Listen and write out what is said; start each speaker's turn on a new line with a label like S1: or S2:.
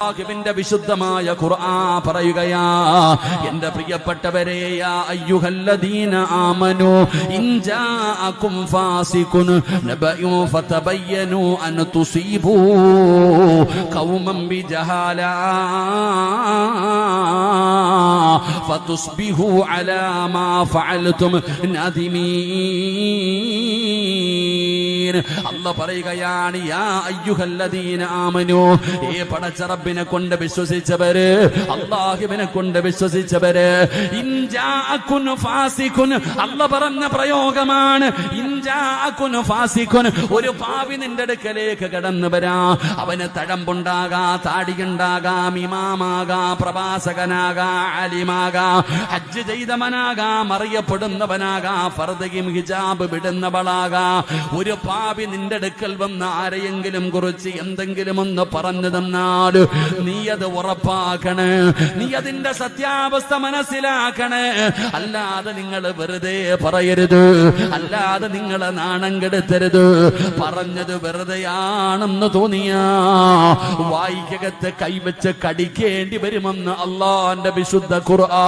S1: അള്ളാഹുവിന്റെ വിശുദ്ധമായ ഖുർആൻ പറയുകയാ എന്റെ പ്രിയപ്പെട്ടവരെ അയ്യുഹല്ലദീന ആമനു ഇൻജാഅകും ഫാസിഖുൻ നബയു ഫതബയ്യനു അൻ തുസീബു ഖൗമൻ ബിജഹാല ഫതുസ്ബിഹു അലാ മാ ഫഅൽതും നാദിമീൻ അല്ല പറയുകയാണ് ആമനു ഏ പടച്ച റബ്ബിനെ കൊണ്ട് വിശ്വസിച്ചവര് അള്ളാഹിബിനെ കൊണ്ട് വിശ്വസിച്ചവര് അല്ല പറഞ്ഞ പ്രയോഗമാണ് ഒരു പാവി നിന്റെ അടുക്കലേക്ക് കടന്നു വരാ. അവന് തഴമ്പുണ്ടാകാ താടിയുണ്ടാകാം ഇമാമാകാ പ്രഭാസകനാകാ ആലിമാകാ ഹജ്ജ് ചെയ്തവനാകാം അറിയപ്പെടുന്നവനാകാ ഫർദയും ഹിജാബ് വിടുന്നവളാകാ. ഒരു പാവി നിന്റെ അടുക്കൽ വന്ന് ആരെയെങ്കിലും കുറിച്ച് എന്തെങ്കിലും ഒന്ന് പറഞ്ഞു തന്നാൽ നീ അത് ഉറപ്പാക്കണേ. നീ അതിന്റെ സത്യാവസ്ഥ മനസ്സിലാക്കണേ. അല്ലാതെ നിങ്ങൾ വെറുതെ പറയരുത്. അല്ലാതെ നിങ്ങളെ നാണം കെടുത്തരുത്. പറഞ്ഞത് വെറുതെയാണെന്ന് തോന്നിയാ വായിക്കകത്ത് കൈവച്ച് കടിക്കേണ്ടി വരുമെന്ന് അള്ളാന്റെ വിശുദ്ധ ഖുർആ